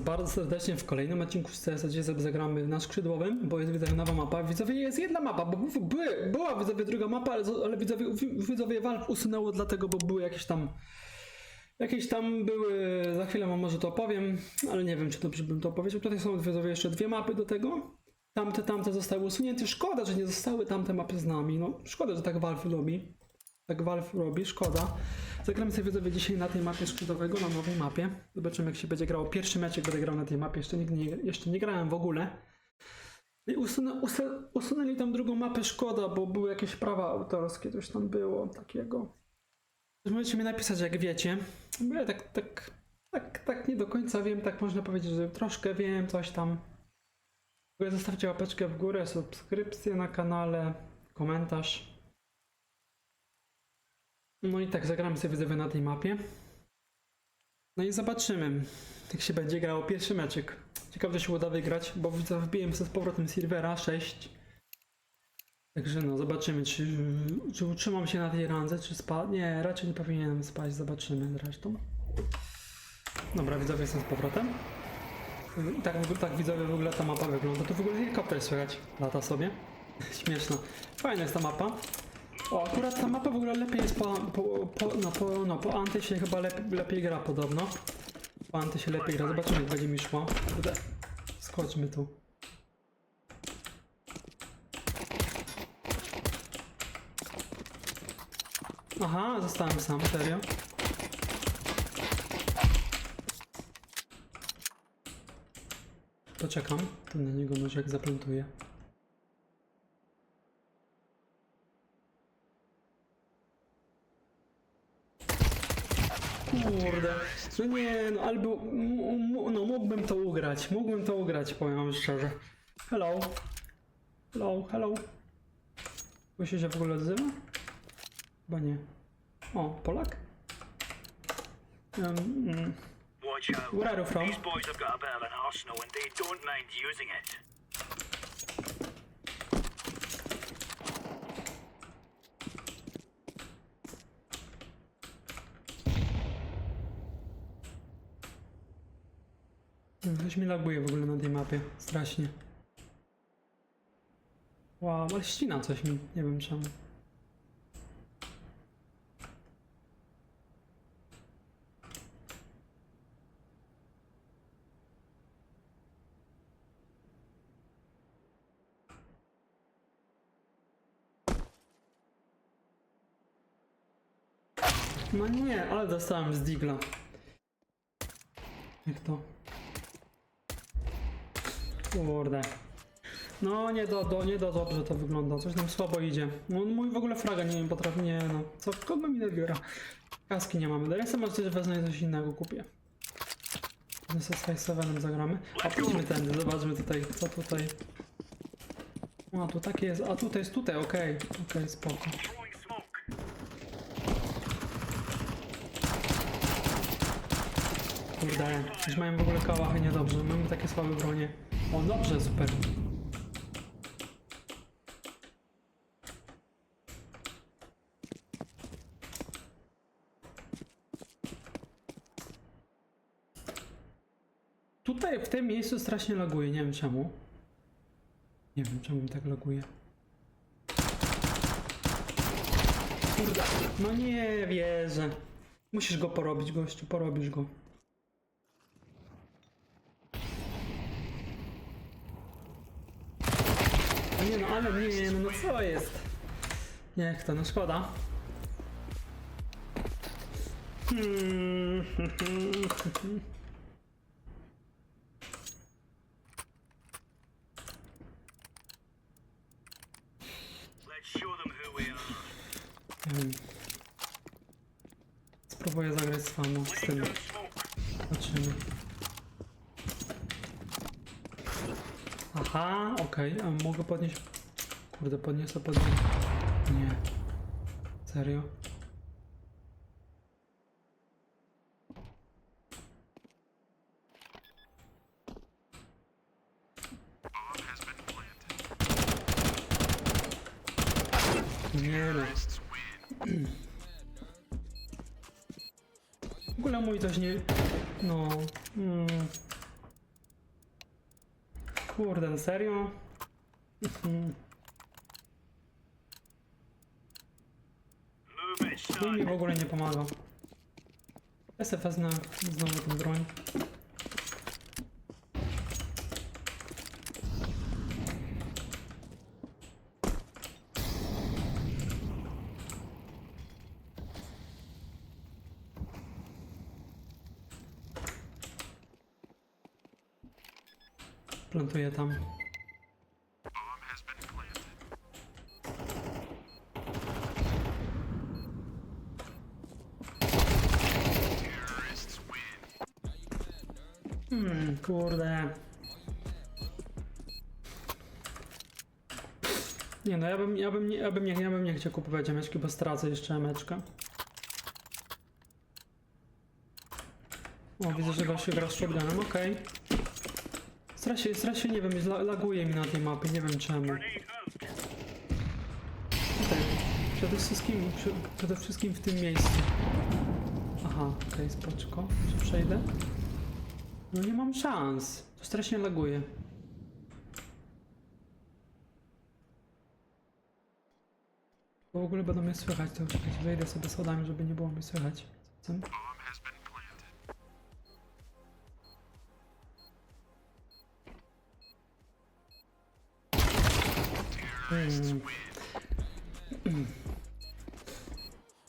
bardzo serdecznie w kolejnym odcinku z CS, sobie zagramy na skrzydłowym, bo jest widzowie nowa mapa. Widzowie jest jedna mapa, bo by, by, była widzowie druga mapa, ale, ale widzowie, widzowie Valve usunęło dlatego, bo były jakieś tam jakieś tam były, za chwilę wam może to opowiem, ale nie wiem czy dobrze bym to opowiedział. Tutaj są widzowie jeszcze dwie mapy do tego. Tamte, tamte zostały usunięte. Szkoda, że nie zostały tamte mapy z nami. No, szkoda, że tak Valve robi. Tak Valve robi, szkoda. Zagramy sobie widzowie dzisiaj na tej mapie skrzydłowego, na nowej mapie. Zobaczymy jak się będzie grało. Pierwszy meczek będę grał na tej mapie, jeszcze nigdy nie, jeszcze nie grałem w ogóle. I usunę, usunę, usunęli tam drugą mapę, szkoda, bo były jakieś prawa autorskie, coś tam było takiego. Możecie mi napisać jak wiecie, bo ja tak, tak, tak, tak nie do końca wiem, tak można powiedzieć, że troszkę wiem, coś tam. Zostawcie łapeczkę w górę, subskrypcję na kanale, komentarz. No i tak zagramy sobie widzowie na tej mapie. No i zobaczymy, jak się będzie grało pierwszy meczek. Ciekawe, czy się uda wygrać, bo wbiłem sobie z powrotem serwera 6. Także no, zobaczymy, czy, czy utrzymam się na tej randze, czy spadł. Nie, raczej nie powinienem spać, zobaczymy zresztą. Dobra, widzowie, jestem z powrotem. I tak, tak widzowie w ogóle ta mapa wygląda. Tu w ogóle helikopter słychać, lata sobie. Śmieszno. Fajna jest ta mapa. O, akurat ta mapa w ogóle lepiej jest po, po, po, no, po, no, po anty się chyba lep, lepiej gra podobno. Po anty się lepiej gra, zobaczymy jak będzie mi szło. Skoczmy tu. Aha, zostałem sam, serio. Tu na niego może jak zaplantuję. Kurde, no nie, no albo, no mógłbym to ugrać, mógłbym to ugrać, powiem wam szczerze. Hello, hello, hello. Bo się w ogóle odzywa? Chyba nie. O, Polak? Um, mm, Watch out. where are you from? These boys have got a bit of an arsenal and they don't mind using it. Mm, Coś mi laguje w ogóle na tej mapie, strasznie. Wow, ale ścina coś mi, nie wiem czemu. No nie, ale dostałem z digla. Jak to? Kurde. No nie do, do, nie do dobrze to wygląda, coś nam słabo idzie. No mój w ogóle fraga nie wiem, potrafi, nie no. Co, kogo mi dobiera? Kaski nie mamy, teraz może też wezmę coś innego kupię. My Sky 7 zagramy. A pójdźmy tędy, zobaczmy tutaj, co tutaj. A tu takie jest, a tutaj jest tutaj, okej, okej, spoko. Throwing smoke. Kurde, już mają w ogóle kałachy niedobrze, mamy takie słabe bronie. O, dobrze, super. Tutaj w tym miejscu strasznie laguje, nie wiem czemu. Nie wiem czemu mi tak laguje. Kurde, no nie wierzę. Musisz go porobić, gościu, porobisz go. Nie no, ale nie, no, no co jest? Niech to, no szkoda. Hmm. Spróbuję zagrać z famu, z tym. Aha, okej, a mogę podnieść... Kurde, podniosę, podnieść... Nie. Serio? Nie no. W ogóle mój coś nie... No... Mm. Kurde, no serio? Mhm. Son. mi w ogóle nie pomaga. Sobie wezmę znowu tę broń. Plantuję tam. Hmm, kurde. Nie no, ja bym, ja bym, nie, ja bym, nie, ja bym nie chciał kupować emeczki, bo stracę jeszcze emeczkę. O, widzę, że gościu gra z shotgunem, okej. Strasznie, strasznie, nie wiem, la- laguje mi na tej mapie, nie wiem czemu. Tutaj, przede wszystkim, przede wszystkim w tym miejscu. Aha, okej, spoczko, czy przejdę? No nie mam szans, to strasznie laguje. Bo w ogóle będą mnie słychać, to wejdę sobie schodami, żeby nie było mnie słychać. Co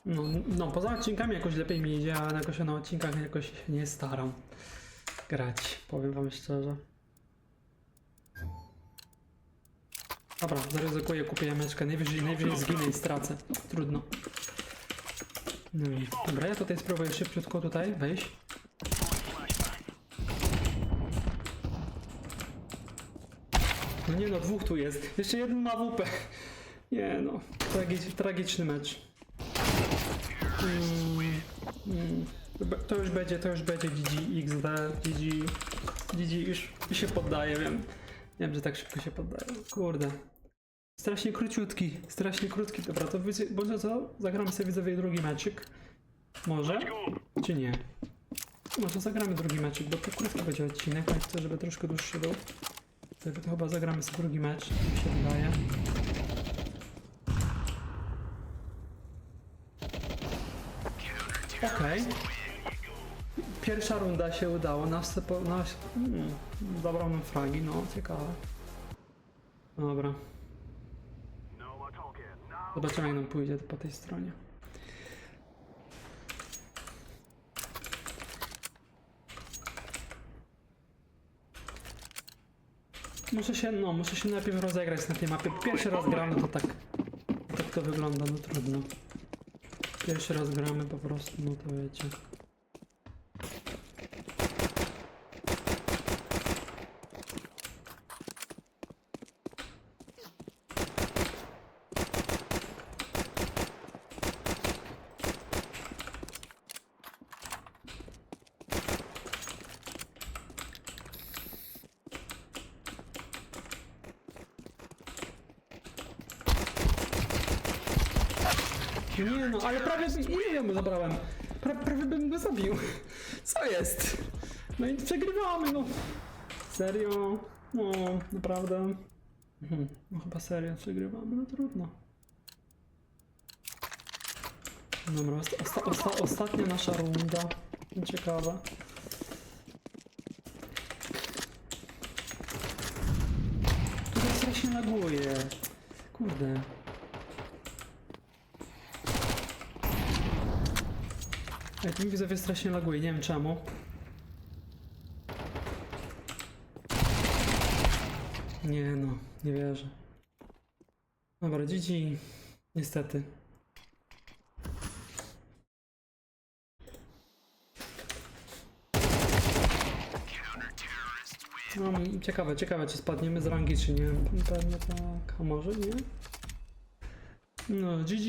No, no, poza odcinkami jakoś lepiej mi idzie, a jakoś na odcinkach jakoś nie staram grać, powiem wam szczerze. Dobra, zaryzykuję, kupię jameczkę, najwyżej, najwyżej zginę i stracę. Trudno. No, i- dobra, ja tutaj spróbuję szybciutko tutaj wejść. Nie no, dwóch tu jest. Jeszcze jeden ma WP. Nie no, tragic, tragiczny mecz. Mm, mm. To już będzie, to już będzie GG XD, GG, GG już się poddaje, wiem. Nie wiem, że tak szybko się poddaje. Kurde. Strasznie króciutki, strasznie krótki. Dobra, to może co? Zagramy sobie widzowie drugi meczyk. Może? Czy nie? Może zagramy drugi meczyk, bo to krótki będzie odcinek, chcę, żeby troszkę dłuższy był. To, chyba zagramy sobie drugi mecz, mi się wydaje. Okej. Pierwsza runda się udało, nas, po, nas hmm, zabrał nam fragi, no ciekawe. Dobra, zobaczymy jak nam pójdzie po tej stronie. Muszę się, no, muszę się najpierw rozegrać na tej mapie. Pierwszy raz gramy, to tak, tak to wygląda, no trudno. Pierwszy raz gramy po prostu, no to wiecie. Nie no, ale prawie ile ja mu zabrałem? Pra, prawie bym go zabił. Co jest? No i przegrywamy, no. Serio? No, naprawdę. Mhm. No chyba serio przegrywamy, no trudno. Dobra, osta osta osta ostatnia nasza runda. Ciekawa. Tutaj strasznie laguje. Kurde. To mi widzowie strasznie laguje, nie wiem czemu. Nie no, nie wierzę. Dobra, GG. Niestety. No, ciekawe, ciekawe, czy spadniemy z rangi, czy nie. Pewnie tak, a może nie? No, GG.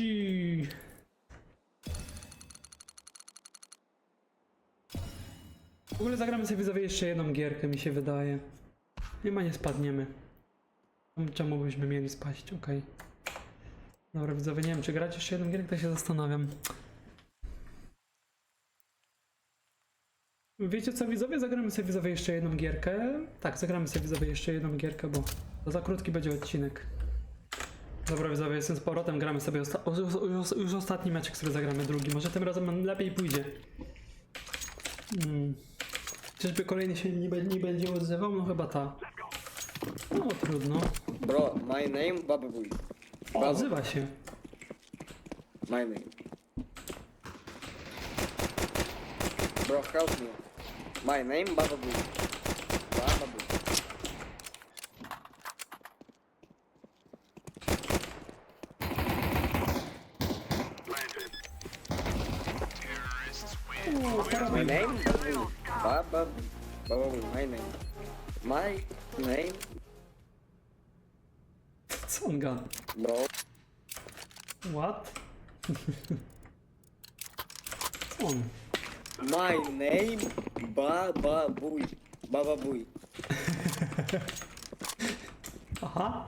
W ogóle zagramy sobie widzowie jeszcze jedną gierkę, mi się wydaje. Chyba nie spadniemy. Czemu byśmy mieli spaść? Okej. Dobra, widzowie, nie wiem, czy grać jeszcze jedną gierkę, to się zastanawiam. Wiecie co widzowie? Zagramy sobie widzowie jeszcze jedną gierkę. Tak, zagramy sobie widzowie jeszcze jedną gierkę, bo to za krótki będzie odcinek. Dobra widzowie, jestem z powrotem, gramy sobie osta- już, już ostatni meczek, który zagramy drugi. Może tym razem lepiej pójdzie. Hmm. Czyżby kolejny się nie, be- nie będzie odzywał? No chyba ta. No trudno. Bro, my name Baba Booey. O, Baba, odzywa się. my name. Bro, help me. My name Baba Baba Booey. Baba Booey, my name. My name, Co on gada? bro. What? Co on? My name Baba Booey. Baba Booey. Aha.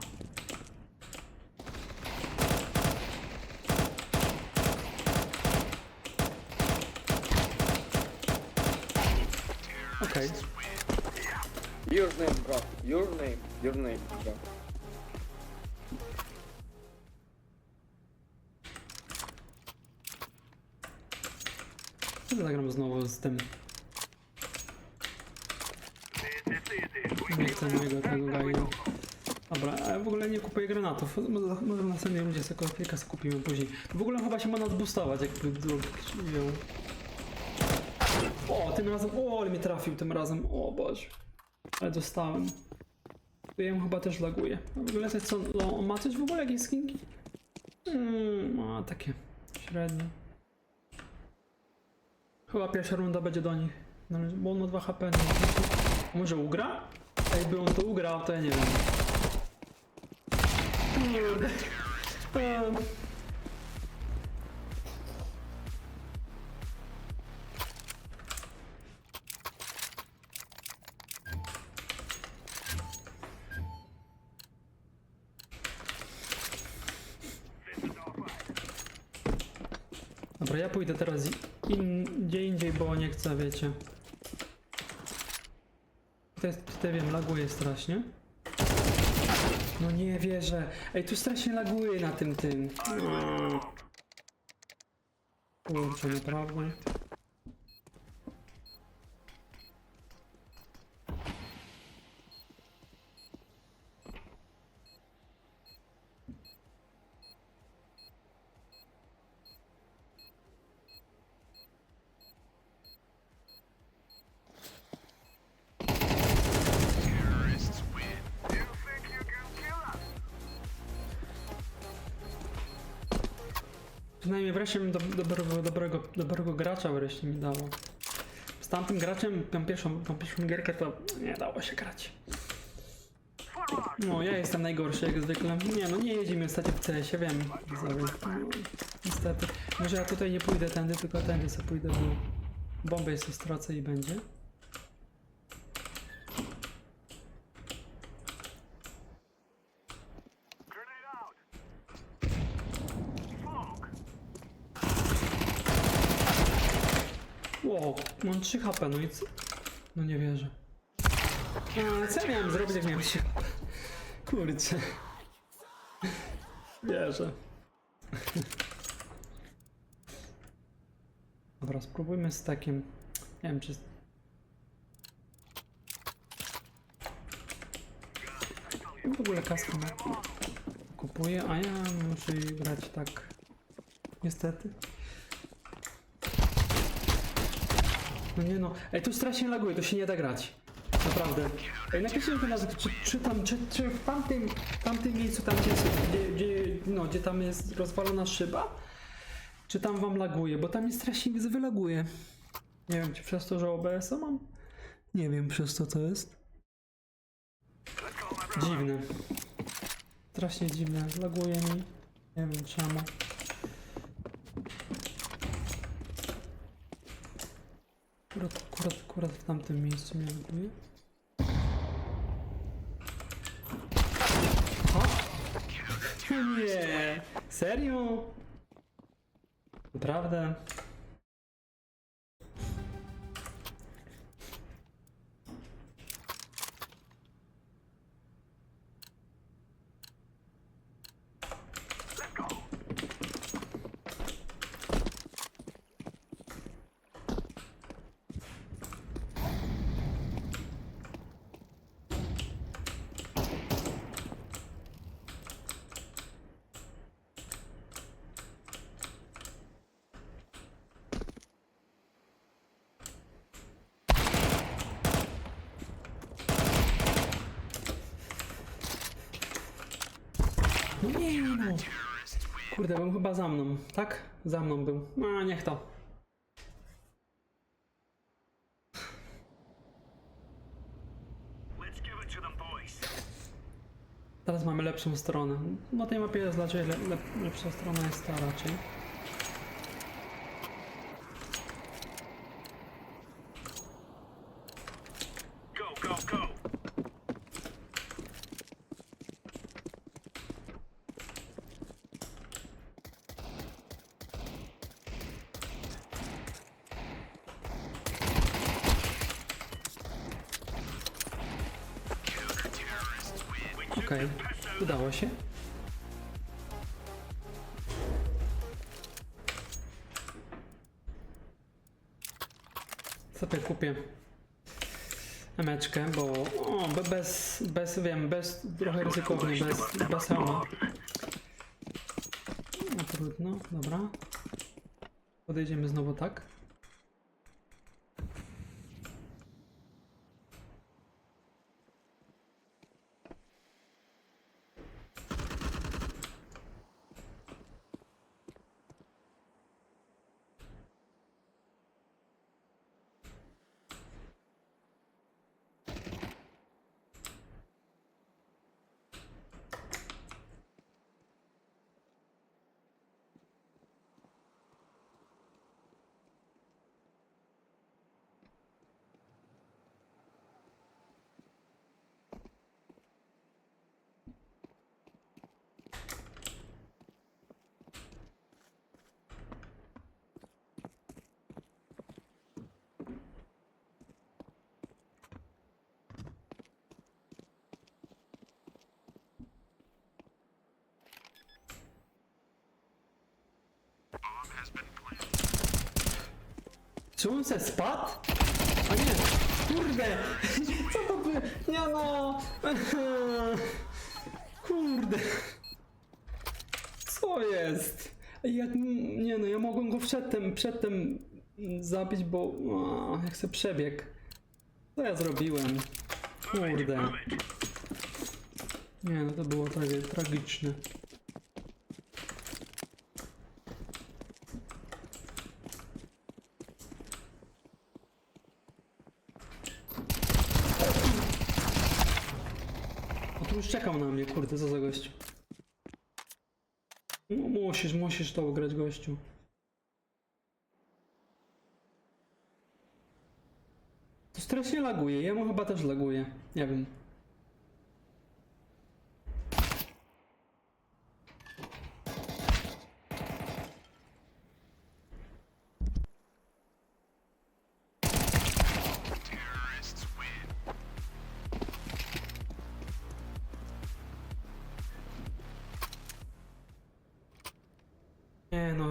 Okej. Your name, bro. Your name. Your name, bro. Okay. Zagram znowu z tym. Nie chcę mojego tego gaju. Dobra, a ja w ogóle nie kupuję granatów. Może, może w następnej rundzie sobie kilka kupimy później. W ogóle chyba się ma nas boostować, jakby. O, tym razem, o, ale mnie trafił tym razem, o Boże. Ale dostałem. To ja chyba też laguje. A w ogóle to co, no, on ma coś w ogóle, jakieś skinki? Hmm, ma takie średnie. Chyba pierwsza runda będzie do nich. Należy- Bo on ma 2 HP. Może ugra? Jakby on to ugrał, to ja nie wiem. Kurde. pójdę teraz in, gdzie indziej, bo nie chcę, wiecie. Tutaj, tutaj wiem, laguje strasznie. No nie wierzę. Ej, tu strasznie laguje na tym tym. Kurczę, naprawdę. Przynajmniej wreszcie mi do, dobrego, dobrego, dobrego gracza wreszcie mi dało. Z tamtym graczem, tą pierwszą, tą pierwszą gierkę to nie dało się grać. No, ja jestem najgorszy jak zwykle. Nie no, nie jedziemy niestety w CS-ie, wiem. niestety. Może ja tutaj nie pójdę tędy, tylko tędy sobie pójdę, bo bombę jest stracę i będzie. Wow, mam 3 HP, no i co? No nie wierzę. A, co ja miałem zrobić, jak miałem 3 HP? Kurczę. Wierzę. Dobra, spróbujmy z takim. Nie wiem, czy. W ogóle kupuję, a ja muszę grać tak. Niestety. No nie no. Ej, tu strasznie laguje, to się nie da grać. Naprawdę. Ej, napiszcie mi teraz, czy, czy tam, czy, czy w tamtym, tamtym miejscu, tam gdzie, gdzie, gdzie, no, gdzie tam jest rozwalona szyba, czy tam wam laguje, bo tam mi strasznie widzę wylaguje. Nie wiem, czy przez to, że OBS-a mam? Nie wiem, przez to co jest. Dziwne. Strasznie dziwne, laguje mi. Nie wiem czemu. Akurat, akurat, akurat w tamtym miejscu mnie laguje. Ha? Nie! Serio? Naprawdę? Nie no. Kurde, był chyba za mną, tak? Za mną był. A, niech to. Teraz mamy lepszą stronę. Na tej mapie jest raczej le, le, lepsza strona jest ta raczej. Emeczkę, bo o, be- bez, bez, wiem, bez, trochę ryzykownie, bez, bez hełma. No trudno, dobra. Podejdziemy znowu tak. Czy on se spadł? A nie, kurde, co to by, nie no, kurde, co jest? Nie no, ja mogłem go przedtem, przedtem zabić, bo, jak se przebieg. Co ja zrobiłem? Kurde. Nie no, to było takie tragiczne. Czekał na mnie, kurde, co za gościu. No, musisz, musisz to ugrać, gościu. To strasznie laguje, ja mu chyba też laguje. Nie wiem.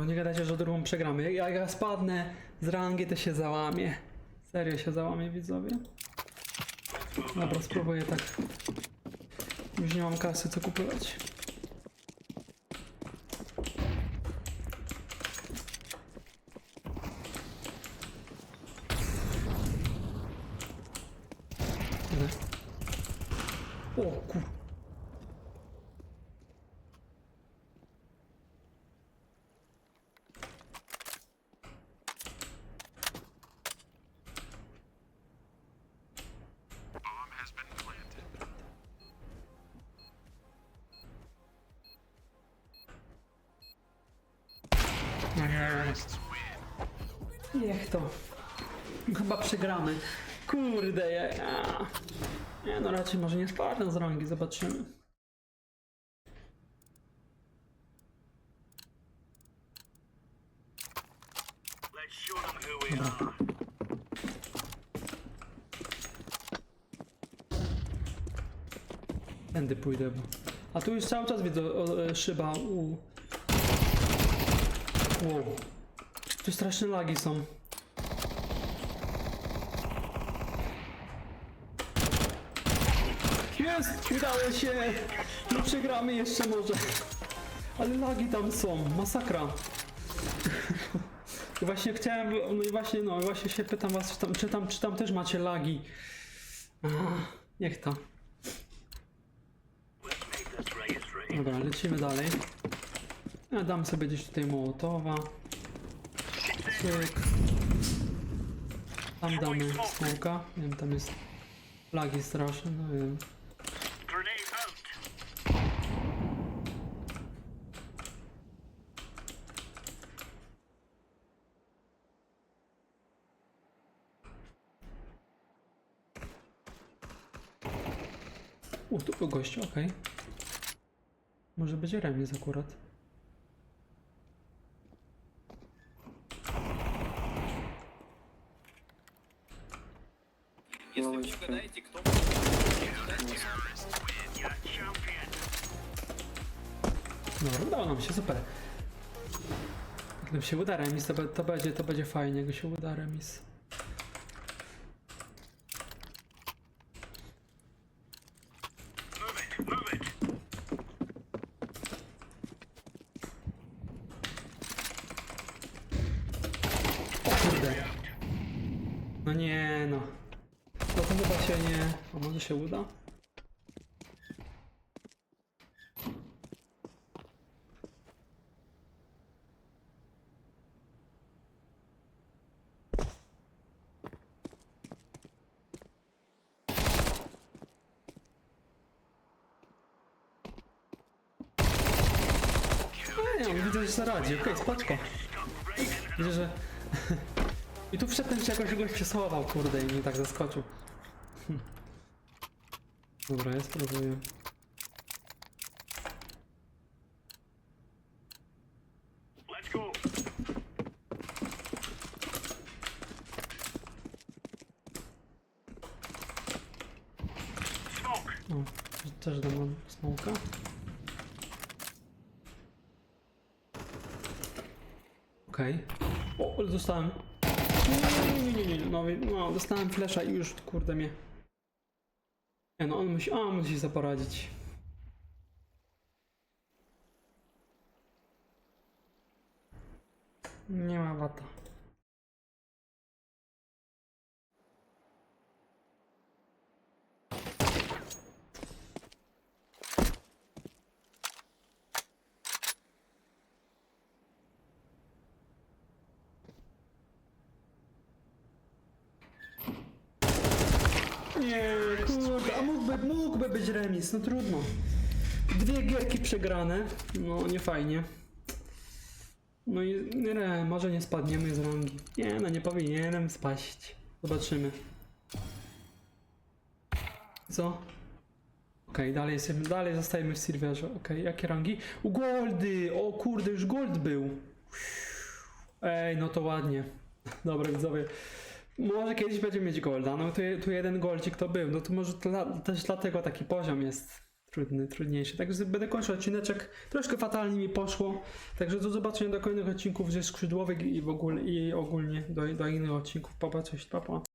Nie gadajcie, że drugą przegramy. Jak ja spadnę z rangi, to się załamie. Serio się załamie, widzowie. Dobra, spróbuję tak. Już nie mam kasy, co kupować. Niech to. Chyba przegramy. Kurde, ja... Nie no, raczej może nie spadnę z rangi, zobaczymy. Tędy pójdę, bo... A tu już cały czas widzę o, e, szyba u... Wow. Tu straszne lagi są. Jest! Udało się! Nie przegramy jeszcze może. Ale lagi tam są. Masakra. I właśnie chciałem, no i właśnie, no i właśnie się pytam was, czy tam, czy tam, czy tam też macie lagi. Niech to. Dobra, lecimy dalej. Ja dam sobie gdzieś tutaj Mołotowa. Cyk. Tam damy smoka. Nie wiem, tam jest flagi straszne, no wiem. U, tu był gościu, okej. Może będzie remis akurat. Się uda remis, to, będzie, to będzie fajnie, jak się uda remis. O kurde. No nie no. To, chyba się nie... A może się uda? Nie, sobie radzi. Okej, spoczko. Widzę, że... I tu wszedł ten się jakoś goś przesuwał, kurde, i mnie tak zaskoczył. Dobra, ja spróbuję. Let's go. Smoke. O, też dam smoka. Okej. O, ale dostałem. Nie, nie, nie, nie, no, no, dostałem flesza i już, kurde, mnie. Nie no, on musi, a, musi sobie poradzić. Nie ma wata. Nie, kurde, a mógłby, mógłby być remis, no trudno. Dwie gierki przegrane, no nie fajnie. No i nie, może nie spadniemy z rangi. Nie, no nie powinienem spaść. Zobaczymy. Co? Okej, dalej jesteśmy, dalej zostajemy w Silverze. Okej, jakie rangi? U Goldy! O kurde, już Gold był. Ej, no to ładnie. Dobra, widzowie. Może kiedyś będziemy mieć golda, no tu, tu jeden goldzik to był, no to może też dlatego taki poziom jest trudny, trudniejszy. Także będę kończył odcineczek, troszkę fatalnie mi poszło, także do zobaczenia do kolejnych odcinków ze skrzydłowych i w ogóle i ogólnie do, do innych odcinków. Papa, cześć, papa.